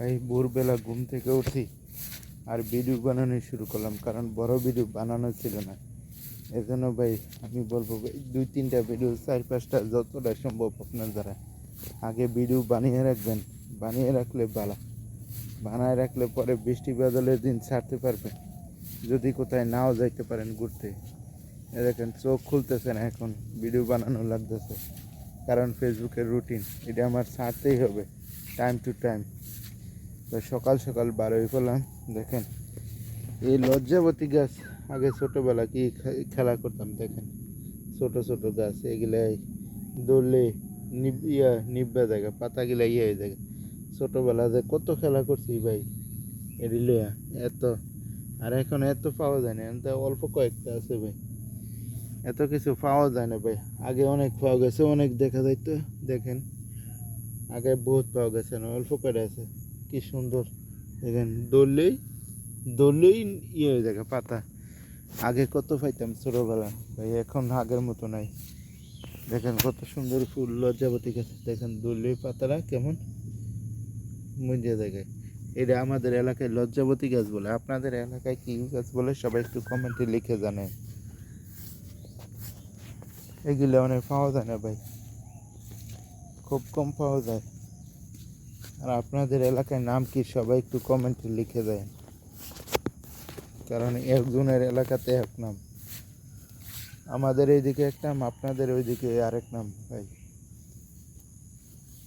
ভাই ভোরবেলা ঘুম থেকে উঠি আর ভিডিও বানানো শুরু করলাম, কারণ বড় ভিডিও বানানো ছিল না। এজন্য ভাই, আমি বলব ভাই, দুই, তিনটা ভিডিও চার, পাঁচটা যতটা সম্ভব আপনার দ্বারা। আগে ভিডিও বানিয়ে রাখবেন, বানিয়ে রাখলে ভালো। বানায় রাখলে পরে বৃষ্টি বাদলের দিন ছাড়তে পারবেন যদি কোথায় নাও যাইতে পারেন ঘুরতে। দেখেন, চোখ খুলতেছে না এখন ভিডিও বানানো লাগতেছে। কারণ ফেসবুকের রুটিন এটা আমার ছাড়তেই হবে টাইম টু টাইম তো সকাল সকাল বারোই করলাম, দেখেন। এই লজ্জাবতী গাছ, আগে ছোটোবেলা কি খেলা করতাম, দেখেন। ছোট ছোট গাছ এগুলাই দৌড়লে নিব, ইয়া নিব্বা জায়গা, পাতাগুলা ইয়ে হয়ে যায়। ছোটোবেলা যে কত খেলা করছি ভাই এডিলিয়া এত। আর এখন এত পাওয়া যায় না এখন তো অল্প কয়েকটা আছে ভাই। এত কিছু পাওয়া যায় না ভাই। আগে অনেক পাওয়া গেছে, অনেক দেখা যাইতো, দেখেন। আগে বহুত পাওয়া গেছে না, অল্প করে আছে। কি সুন্দর। দেখেন দৌড়লেই দৌড়লেই ইয়ে হয়ে যায় পাতা। আগে কত পাইতাম ছোটোবেলা, ভাই, এখন আগের মতো নাই। দেখেন, কত সুন্দর ফুল, লজ্জাবতী গাছ। দেখেন দৌড়লেই পাতারা কেমন মজা জায়গায় এটা আমাদের এলাকায় লজ্জাবতী গাছ বলে। আপনাদের এলাকায় কি গাছ বলে, সবাই একটু কমেন্টে লিখে জানেন। এগুলো অনেক পাওয়া যায় না, ভাই। খুব কম পাওয়া যায়। আর আপনাদের এলাকায় নাম কি সবাই একটু কমেন্টে লিখে দেয় কারণ একজনের এলাকাতে এক নাম। আমাদের এইদিকে এক নাম, আপনাদের ওইদিকে আরেক নাম, ভাই।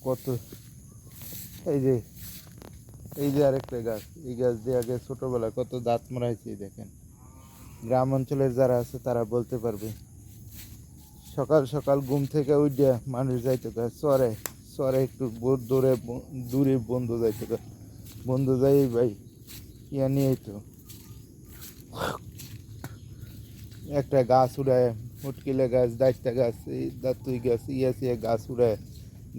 কত এই যে এই যে আরেকটা গাছ, এই গাছ দিয়ে আগে ছোটবেলা কত দাঁত মারাইছি দেখেন। গ্রাম অঞ্চলের যারা আছে, তারা বলতে পারবে। সকাল সকাল ঘুম থেকে উঠে মানুষ যাইতো গা চরে। চরে একটু দূরে দূরে বন্ধু যাইতো বন্ধু যাই ভাই, ইয়া নিয়ে তো। একটা গাছ উড়ায় মুটকিলে গাছ দায়িত্বা গাছ দাঁতুই গাছ, ইয়া সিয়া গাছ উড়ায়,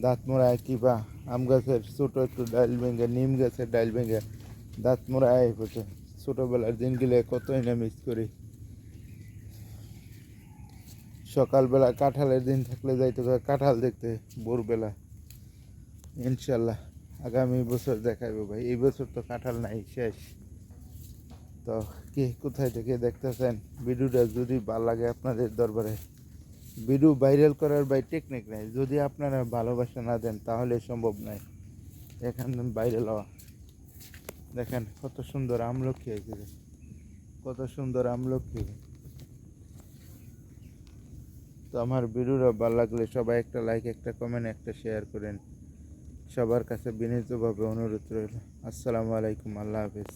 দাঁত মোড়ায় কিবা আম গাছের ছোটো একটু ডাইল ভেঙে, নিম গাছের ডাইল ভেঙে দাঁত মোড়ায় পড়ছে ছোটোবেলার দিনগুলো কতই না মিস করি। সকালবেলা কাঁঠালের দিন থাকলে যাইতে কাঁঠাল দেখতে, ভোরবেলা। ইনশাল্লাহ আগামী বছর দেখাইবো ভাই। এই বছর তো কাঁঠাল নাই, শেষ। তো কে কোথায় থেকে দেখতেছেন? ভিডিওটা যদি ভালো লাগে আপনাদের দরবারে। ভিডিও ভাইরাল করার ভাই টেকনিক নাই। যদি আপনারা ভালোবাসা না দেন, তাহলে সম্ভব নাই। এখান ভাইরাল হওয়া। দেখেন কত সুন্দর আমলক্ষী হয়েছে কত সুন্দর আমলক্ষী তো আমার ভিডিওটা ভালো লাগলে সবাই একটা লাইক একটা কমেন্ট একটা শেয়ার করেন। সবার কাছে বিনীতভাবে অনুরোধ রইল। আসসালামু আলাইকুম আল্লাহ হাফিজ।